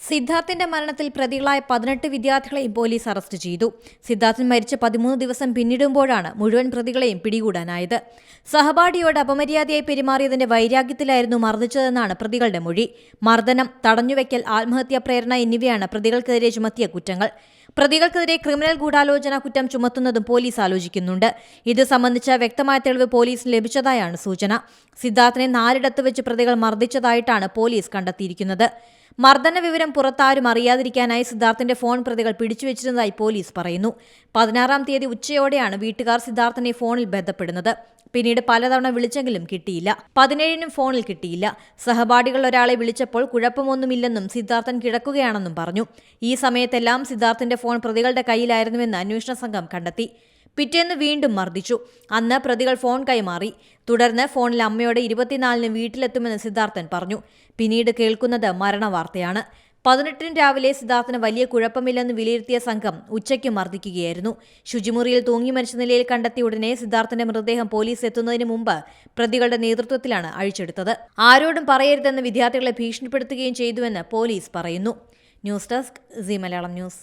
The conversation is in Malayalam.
സിദ്ധാർത്ഥിന്റെ മരണത്തിൽ പ്രതികളായ പതിനെട്ട് വിദ്യാർത്ഥികളെയും പോലീസ് അറസ്റ്റ് ചെയ്തു. സിദ്ധാർത്ഥൻ മരിച്ച പതിമൂന്ന് ദിവസം പിന്നിടുമ്പോഴാണ് മുഴുവൻ പ്രതികളെയും പിടികൂടാനായത്. സഹപാഠിയോട് അപമര്യാദയായി പെരുമാറിയതിന്റെ വൈരാഗ്യത്തിലായിരുന്നു മർദ്ദിച്ചതെന്നാണ് പ്രതികളുടെ മൊഴി. മർദ്ദനം തടഞ്ഞുവെക്കൽ ആത്മഹത്യാ പ്രേരണ എന്നിവയാണ് പ്രതികൾക്കെതിരെ ചുമത്തിയ കുറ്റങ്ങൾ. പ്രതികൾക്കെതിരെ ക്രിമിനൽ ഗൂഢാലോചന കുറ്റം ചുമത്തുന്നതും പോലീസ് ആലോചിക്കുന്നുണ്ട്. ഇത് സംബന്ധിച്ച വ്യക്തമായ തെളിവ് പോലീസിന് ലഭിച്ചതായാണ് സൂചന. സിദ്ധാർത്ഥിനെ നാലിടത്ത് വെച്ച് പ്രതികൾ മർദ്ദിച്ചതായിട്ടാണ് പോലീസ് കണ്ടെത്തിയിരിക്കുന്നത്. മർദ്ദന വിവരം പുറത്താരും അറിയാതിരിക്കാനായി സിദ്ധാർത്ഥിന്റെ ഫോൺ പ്രതികൾ പിടിച്ചുവെച്ചിരുന്നതായി പോലീസ് പറയുന്നു. പതിനാറാം തീയതി ഉച്ചയോടെയാണ് വീട്ടുകാർ സിദ്ധാർത്ഥിനെ ഫോണിൽ ബന്ധപ്പെടുന്നത്. പിന്നീട് പലതവണ വിളിച്ചെങ്കിലും കിട്ടിയില്ല. പതിനേഴിനും ഫോണിൽ കിട്ടിയില്ല. സഹപാഠികൾ ഒരാളെ വിളിച്ചപ്പോൾ കുഴപ്പമൊന്നുമില്ലെന്നും സിദ്ധാർത്ഥൻ കിടക്കുകയാണെന്നും പറഞ്ഞു. ഈ സമയത്തെല്ലാം സിദ്ധാർത്ഥിന്റെ ഫോൺ പ്രതികളുടെ കയ്യിലായിരുന്നുവെന്ന് അന്വേഷണ സംഘം കണ്ടെത്തി. പിറ്റേന്ന് വീണ്ടും മർദ്ദിച്ചു. അന്ന് പ്രതികൾ ഫോൺ കൈമാറി. തുടർന്ന് ഫോണിൽ അമ്മയോടെ ഇരുപത്തിനാലിന് വീട്ടിലെത്തുമെന്ന് സിദ്ധാർത്ഥൻ പറഞ്ഞു. പിന്നീട് കേൾക്കുന്നത് മരണവാർത്തയാണ്. പതിനെട്ടിന് രാവിലെ സിദ്ധാർത്ഥന് വലിയ കുഴപ്പമില്ലെന്ന് വിലയിരുത്തിയ സംഘം ഉച്ചയ്ക്ക് മർദ്ദിക്കുകയായിരുന്നു. ശുചിമുറിയിൽ തൂങ്ങി മരിച്ച നിലയിൽ കണ്ടെത്തിയ ഉടനെ സിദ്ധാർത്ഥന്റെ മൃതദേഹം പോലീസ് എത്തുന്നതിന് മുമ്പ് പ്രതികളുടെ നേതൃത്വത്തിലാണ് അഴിച്ചെടുത്തത്. ആരോടും പറയരുതെന്ന് വിദ്യാർത്ഥികളെ ഭീഷണിപ്പെടുത്തുകയും ചെയ്തുവെന്ന് പോലീസ് പറയുന്നു. News desk C Malayalam news.